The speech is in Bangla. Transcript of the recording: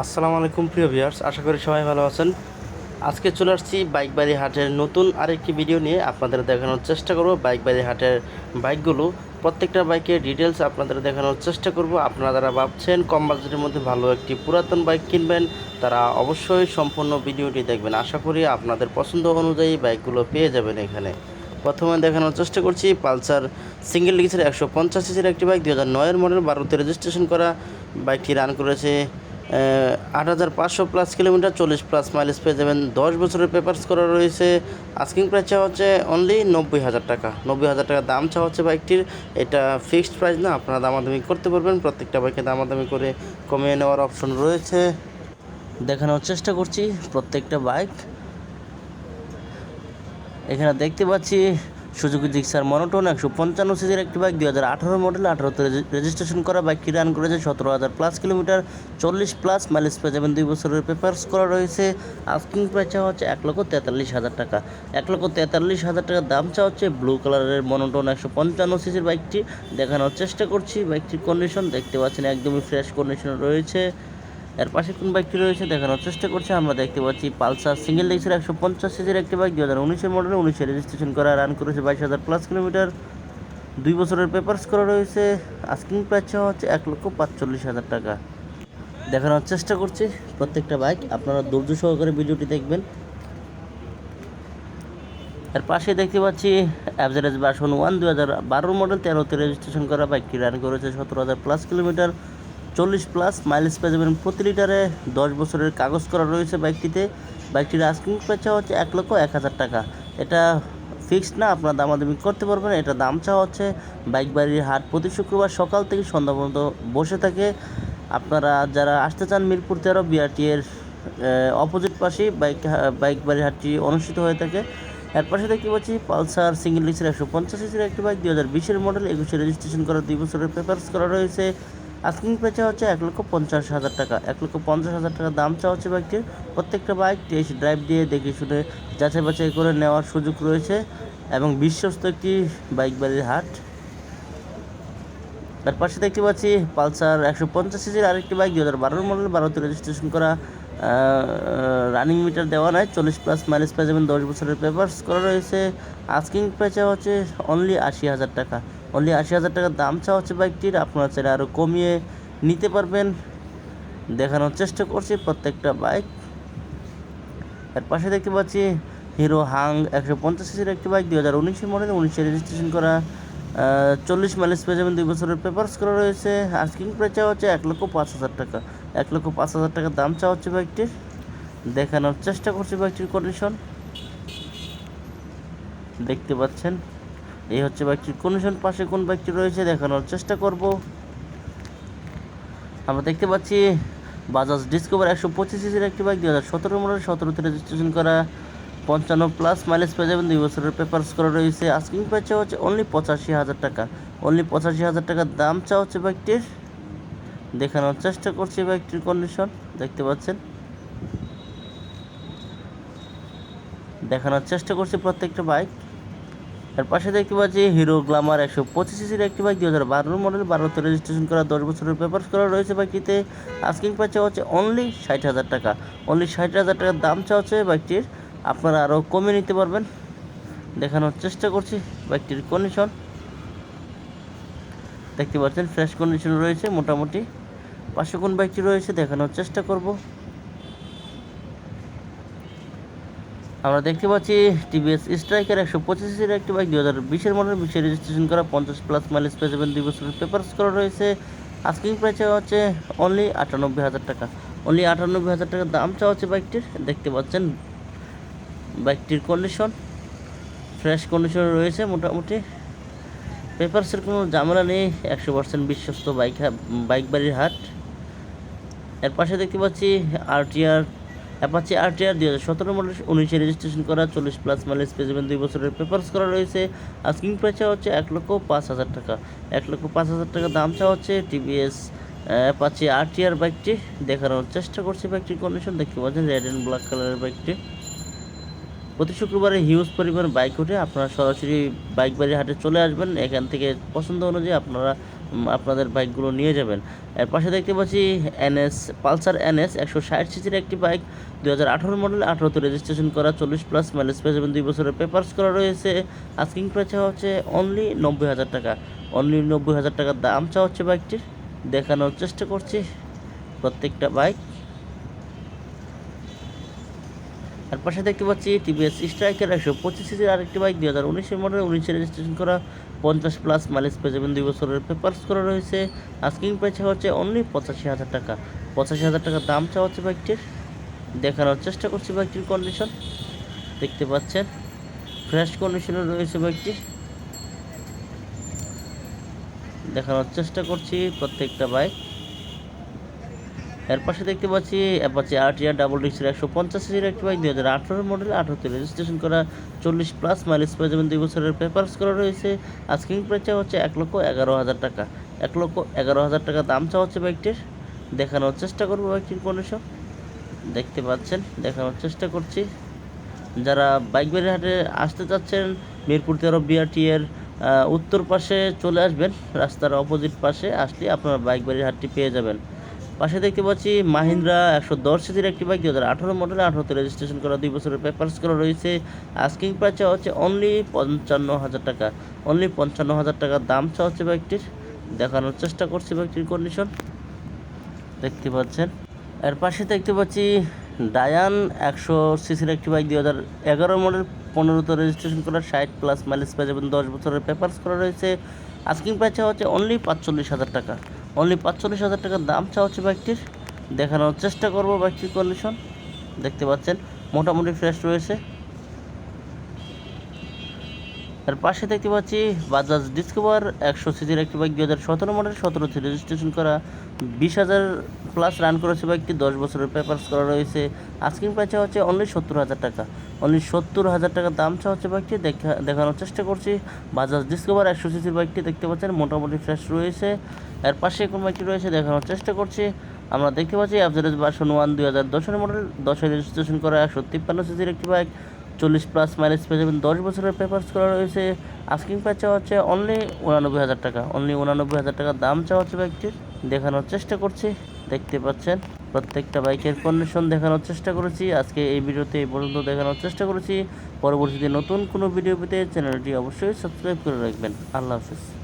আসসালামু আলাইকুম, প্রিয় ভিউয়ার্স আশা করি সবাই ভালো আছেন। আজকে চলে আসছি বাইক বাড়ি হাটের নতুন আরেকটি ভিডিও নিয়ে আপনাদের দেখানোর চেষ্টা করব বাইক বাড়ি হাটের বাইকগুলো। প্রত্যেকটা বাইকের ডিটেলস আপনাদের দেখানোর চেষ্টা করব। আপনারা যারা ভাবছেন কম বাজেটের মধ্যে ভালো একটি পুরাতন বাইক কিনবেন, তারা অবশ্যই সম্পূর্ণ ভিডিওটি দেখবেন। আশা করি আপনাদের পছন্দ অনুযায়ী বাইকগুলো পেয়ে যাবেন এখানে। প্রথমে দেখানোর চেষ্টা করছি পালসার সিঙ্গেল ডিস্কের একশো পঞ্চাশ সিসির একটি বাইক। দু হাজার নয়ের মডেল বারোতে রেজিস্ট্রেশন করা। বাইকটি রান করেছে আট হাজার পাঁচশো প্লাস কিলোমিটার চল্লিশ প্লাস মাইলেজ পেয়ে যাবেন। দশ বছরের পেপার্স করা রয়েছে। আস্কিং প্রাইস চাওয়া হচ্ছে অনলি নব্বই হাজার টাকা। নব্বই হাজার টাকা দাম চাওয়া হচ্ছে বাইকটির এটা ফিক্সড প্রাইস না, আপনারা দামাদামি করতে পারবেন। প্রত্যেকটা বাইকে দামাদামি করে কমিয়ে নেওয়ার অপশন রয়েছে। দেখানোর চেষ্টা করছি প্রত্যেকটা বাইক এখানে দেখতে পাচ্ছি সুজুকি জিক্সার মনোটন একশো পঞ্চান্ন সিসির একটি বাইক, দুই হাজার আঠারো মডেল আঠারোতে রেজিস্ট্রেশন করা বাইকটি রান করেছে সতেরো হাজার প্লাস কিলোমিটার চল্লিশ প্লাস মাইলেজ পেয়ে যাবেন। দুই বছরের পেপার্স করা রয়েছে। আস্কিং প্রাইস চাওয়া হচ্ছে এক লক্ষ তেতাল্লিশ হাজার টাকা। এক লক্ষ তেতাল্লিশ হাজার টাকার দাম চাওয়া হচ্ছে ব্লু কালারের মনোটন একশো পঞ্চান্ন সিসির বাইকটি। দেখানোর চেষ্টা করছি বাইকটির কন্ডিশন দেখতে পাচ্ছেন একদমই ফ্রেশ কন্ডিশন রয়েছে। এর পাশে কোন বাইকটি রয়েছে দেখানোর চেষ্টা করছি, আমরা দেখতে পাচ্ছি পালসার সিঙ্গেল ডিক্সের একশো পঞ্চাশ সিজির একটি বাইক দু হাজার উনিশের মডেল উনিশে রেজিস্ট্রেশন করা রান করেছে বাইশ হাজার প্লাস কিলোমিটার দুই বছরের পেপার্স করা রয়েছে আস্কিং প্রাইস হচ্ছে এক লক্ষ পাঁচচল্লিশ হাজার টাকা। দেখানোর চেষ্টা করছি, প্রত্যেকটা বাইক আপনারা ধৈর্য সহকারে ভিডিওটি দেখবেন। এর পাশে দেখতে পাচ্ছি অ্যাভারেজ ভার্সন ওয়ান দু হাজার বারো মডেল তেরোতে রেজিস্ট্রেশন করা বাইকটি রান করেছে, সতেরো হাজার প্লাস কিলোমিটার চল্লিশ প্লাস মাইলেজ পেয়ে যাবেন প্রতি লিটারে দশ বছরের কাগজ করা রয়েছে বাইকটিতে। বাইকটির আস্কিং প্রাইস হচ্ছে এক লক্ষ এক হাজার টাকা। এটা ফিক্সড না, আপনার দামাদামি করতে পারবেন, এটা দাম চাওয়া হচ্ছে। বাইক বাড়ির হাট প্রতি শুক্রবার সকাল থেকে সন্ধ্যা পর্যন্ত বসে থাকে। আপনারা যারা আসতে চান মিরপুর তেরো বিআরটি এর অপোজিট পাশেই বাইক বাইক বাড়ির হাটটি অনুষ্ঠিত হয়ে থাকে। এর পাশে দেখতে পাচ্ছি পালসার সিঙ্গেল ডিক্সের একশো পঞ্চাশ সিসির একটি বাইক দুই হাজার বিশের মডেল একুশে রেজিস্ট্রেশন করা দুই বছরের পেপার্স করা রয়েছে। আস্কিং প্রাইস হচ্ছে এক লক্ষ পঞ্চাশ হাজার টাকা। এক লক্ষ পঞ্চাশ হাজার টাকা দাম চাওয়া হচ্ছে বাইকটির প্রত্যেকটা বাইক টেস্ট ড্রাইভ দিয়ে দেখে শুনে যাচাই বাছাই করে নেওয়ার সুযোগ রয়েছে এবং বিশ্বস্ত একটি বাইক বাড়ির হাট। তার পাশে দেখতে পাচ্ছি পালসার একশো পঞ্চাশ সিজির আরেকটি বাইক দু হাজার বারোর মডেল, বারোতে রেজিস্ট্রেশন করা রানিং মিটার দেওয়া নয় চল্লিশ প্লাস মাইলেজ পেয়ে যাবেন দশ বছরের পেপার্স করা রয়েছে। আস্কিং প্রাইস হচ্ছে অনলি আশি হাজার টাকা। অনলি আশি হাজার টাকা দাম চাওয়া হচ্ছে বাইকটির। আপনারা চাইলে আরও কমিয়ে নিতে পারবেন। দেখানোর চেষ্টা করছি প্রত্যেকটা বাইক। এর পাশে দেখতে পাচ্ছি হিরো হাং একশো পঞ্চাশ সিসির একটি বাইক, দুই হাজার উনিশের মডেল উনিশে রেজিস্ট্রেশন করা চল্লিশ মাইলেজ পেয়ে যাবেন, দুই বছরের পেপার্স করা রয়েছে। আস্কিং প্রাইস চাওয়া হচ্ছে এক লক্ষ পাঁচ হাজার টাকা। এক লক্ষ পাঁচ হাজার টাকা দাম চাওয়া হচ্ছে বাইকটির। দেখানোর চেষ্টা করছি বাইকটির কন্ডিশন দেখতে পাচ্ছেন। এই হচ্ছে বাইকটির কন্ডিশন পাশে কোন বাইকটি রয়েছে দেখানোর চেষ্টা করব। আমরা দেখতে পাচ্ছি বাজাজ ডিসকভার একশো পঁচিশ সিসির একটি বাইক দুই হাজার সতেরো মডেল সতেরোতে রেজিস্ট্রেশন করা, পঞ্চান্ন প্লাস মাইলেজ পেয়ে যাবেন, দুই বছরের পেপার্স করা রয়েছে। আস্কিং প্রাইস হচ্ছে অনলি পঁচাশি হাজার টাকা। অনলি পঁচাশি হাজার টাকার দাম চাওয়া হচ্ছে বাইকটির দেখানোর চেষ্টা করছি বাইকটির কন্ডিশন দেখতে পাচ্ছেন। দেখানোর চেষ্টা করছি প্রত্যেকটা বাইক এর পাশে দেখতে পাচ্ছি হিরো গ্লামার একশো পঁচিশ সিসির একটি বাইক, দুই হাজার বারো মডেল বারোতে রেজিস্ট্রেশন করা, দশ বছরের পেপার করা রয়েছে বাইকটিতে। আস্কিং চাওয়া হচ্ছে অনলি ষাট হাজার টাকা। অনলি ষাট হাজার টাকার দাম চাওয়া হচ্ছে বাইকটির। আপনারা আরও কমিয়ে নিতে পারবেন। দেখানোর চেষ্টা করছি বাইকটির কন্ডিশন দেখতে পাচ্ছেন ফ্রেশ কন্ডিশন রয়েছে মোটামুটি। পাশে কোন বাইকটি রয়েছে দেখানোর চেষ্টা করব। আমরা দেখতে পাচ্ছি টিভিএস স্ট্রাইকার একশো পঁচিশের একটি বাইক। দু হাজার বিশের মডেল বিশে রেজিস্ট্রেশন করা পঞ্চাশ প্লাস মাইলেজ পেয়ে যাবেন। দুই বছরের পেপার্স করা রয়েছে। আস্কিং প্রাইস হচ্ছে অনলি আটানব্বই হাজার টাকা। অনলি আটানব্বই হাজার টাকা দাম চাওয়া হচ্ছে বাইকটির। দেখতে পাচ্ছেন বাইকটির কন্ডিশন ফ্রেশ কন্ডিশনে রয়েছে মোটামুটি। পেপারসের কোনো ঝামেলা নেই। একশো পার্সেন্ট বিশ্বস্ত বাইক বাইক বাড়ির হাট। এর পাশে দেখতে পাচ্ছি আরটিআর অ্যাপাচি আর দুই হাজার সতেরো মডেল উনিশে রেজিস্ট্রেশন করা, চল্লিশ প্লাস মাইলেজ পেয়ে দুই বছরের পেপার্স করা রয়েছে। আস্কিং প্রাইস চাওয়া হচ্ছে এক লক্ষ পাঁচ হাজার টাকা। এক লক্ষ পাঁচ হাজার টাকা দাম চাওয়া হচ্ছে টিভিএস অ্যাপাচি আর টি। আর বাইকটি দেখানোর চেষ্টা করছি বাইকটির কন্ডিশন দেখতে পাচ্ছেন রেড অ্যান্ড ব্ল্যাক কালারের বাইকটি প্রতি শুক্রবারে হিউজ পরিমাণ বাইক উঠে আপনারা সরাসরি বাইক বাড়ি হাটে চলে আসবেন। এখান থেকে পছন্দ অনুযায়ী আপনারা আপনাদের বাইকগুলো নিয়ে যাবেন। এর পাশে দেখতে পাচ্ছি এনএস, পালসার এনএস, একশো ষাট সিসির একটি বাইক দু হাজার আঠারো মডেল, আঠারোতে রেজিস্ট্রেশন করা, চল্লিশ প্লাস মাইলেজ পেয়ে যাবেন। দুই বছরের পেপার্স করা রয়েছে। আস্কিং প্রাইস হচ্ছে অনলি নব্বই হাজার টাকা। অনলি নব্বই হাজার টাকার দাম চাওয়া হচ্ছে বাইকটির। দেখানোর চেষ্টা করছি প্রত্যেকটা বাইক। আর পাশে দেখতে পাচ্ছি টিভিএস স্ট্রাইকার একশো পঁচিশ সিসির আরেকটি বাইক, দুই হাজার উনিশের মডেল উনিশে রেজিস্ট্রেশন করা, পঞ্চাশ প্লাস মাইলেজ পেয়ে যাবেন দুই বছরের পেপার্স করা রয়েছে। আস্কিং প্রাইস হচ্ছে অনলি পঁচাশি হাজার টাকা। পঁচাশি হাজার টাকা দাম চাওয়া হচ্ছে বাইকটির। দেখানোর চেষ্টা করছি বাইকটির কন্ডিশন দেখতে পাচ্ছেন ফ্রেশ কন্ডিশনে রয়েছে বাইকটি দেখানোর চেষ্টা করছি প্রত্যেকটা বাইক। এর পাশে দেখতে পাচ্ছি অ্যাপাচি আরটিআর ডাবল ডিক্সের একশো পঞ্চাশ সিসির একটি বাইক দুই হাজার আঠারো মডেল আঠারোতে রেজিস্ট্রেশন করা চল্লিশ প্লাস মাইলেজ পেয়ে যাবেন দুই বছরের পেপার্স করা রয়েছে। আস্কিং প্রাইসটা হচ্ছে এক লক্ষ এগারো হাজার টাকা। এক লক্ষ এগারো হাজার টাকা দাম চাওয়া হচ্ছে বাইকটির দেখানোর চেষ্টা করব বাইকটির কন্ডিশন দেখতে পাচ্ছেন, দেখানোর চেষ্টা করছি। যারা বাইক হাটে আসতে চাচ্ছেন, মিরপুর তেরো বিআরটি এর উত্তর পাশে চলে আসবেন। রাস্তার অপোজিট পাশে আসলে আপনারা বাইক হাটটি পেয়ে যাবেন। পাশে দেখতে পাচ্ছি মাহিন্দ্রা একশো দশ সিসির একটি বাইক দু হাজার আঠারো মডেল আঠারোতে রেজিস্ট্রেশন করা দুই বছরের পেপার্স করা রয়েছে। আস্কিং প্রাইস হচ্ছে অনলি পঞ্চান্ন হাজার টাকা। অনলি পঞ্চান্ন হাজার টাকা দাম চাওয়া হচ্ছে বাইকটির। দেখানোর চেষ্টা করছি বাইকটির কন্ডিশন দেখতে পাচ্ছেন। এর পাশে দেখতে পাচ্ছি ডায়ান একশো সিসির একটি বাইক, দুই হাজার এগারো মডেল পনেরোতে রেজিস্ট্রেশন করা, ষাট প্লাস মাইলেজ পেয়ে যাবেন, দশ বছরের পেপার্স করা রয়েছে। আস্কিং প্রাইস হচ্ছে অনলি পাঁচচল্লিশ হাজার টাকা। অনলি পাঁচচল্লিশ হাজার টাকার দাম চাওয়া হচ্ছে বাইকটির দেখানোর চেষ্টা করব বাইকটির কন্ডিশন দেখতে পাচ্ছেন, মোটামুটি ফ্রেশ রয়েছে। এর পাশে দেখতে পাচ্ছি বাজাজ ডিসকভার একশো সিসির একটি বাইক দু হাজার সতেরো মডেল সতেরোতে রেজিস্ট্রেশন করা, বিশ হাজার প্লাস রান করেছে বাইকটি দশ বছরের পেপার্স করা রয়েছে। আস্কিং প্রাইস হচ্ছে অনলি সত্তর হাজার টাকা। অনলি সত্তর হাজার টাকা দাম চাওয়া হচ্ছে বাইকটি। দেখা, দেখানোর চেষ্টা করছি। বাজাজ ডিসকভার একশো সিসির বাইকটি দেখতে পাচ্ছেন, মোটামুটি ফ্রেশ রয়েছে। এর পাশে কোন বাইকটি রয়েছে দেখানোর চেষ্টা করছি। আমরা দেখতে পাচ্ছি অ্যাভারেজ ভার্সন ওয়ান দুই হাজার দশের মডেল দশে রেজিস্ট্রেশন করা একশো তিপ্পান্ন সিসির একটি বাইক চল্লিশ প্লাস মাইলেজ পেয়ে যাবেন, দশ বছরের পেপার্স করা রয়েছে। আস্কিং প্রাইস চাওয়া হচ্ছে অনলি উনানব্বই হাজার টাকা। অনলি উনানব্বই হাজার টাকা দাম চাওয়া হচ্ছে বাইকটির। দেখানোর চেষ্টা করছি, দেখতে পাচ্ছেন। প্রত্যেকটা বাইকের কন্ডিশন দেখানোর চেষ্টা করেছি। আজকে এই ভিডিওতে এই পর্যন্ত দেখানোর চেষ্টা করেছি। পরবর্তীতে নতুন কোনো ভিডিও পেতে চ্যানেলটি অবশ্যই সাবস্ক্রাইব করে রাখবেন। আল্লাহ হাফিজ।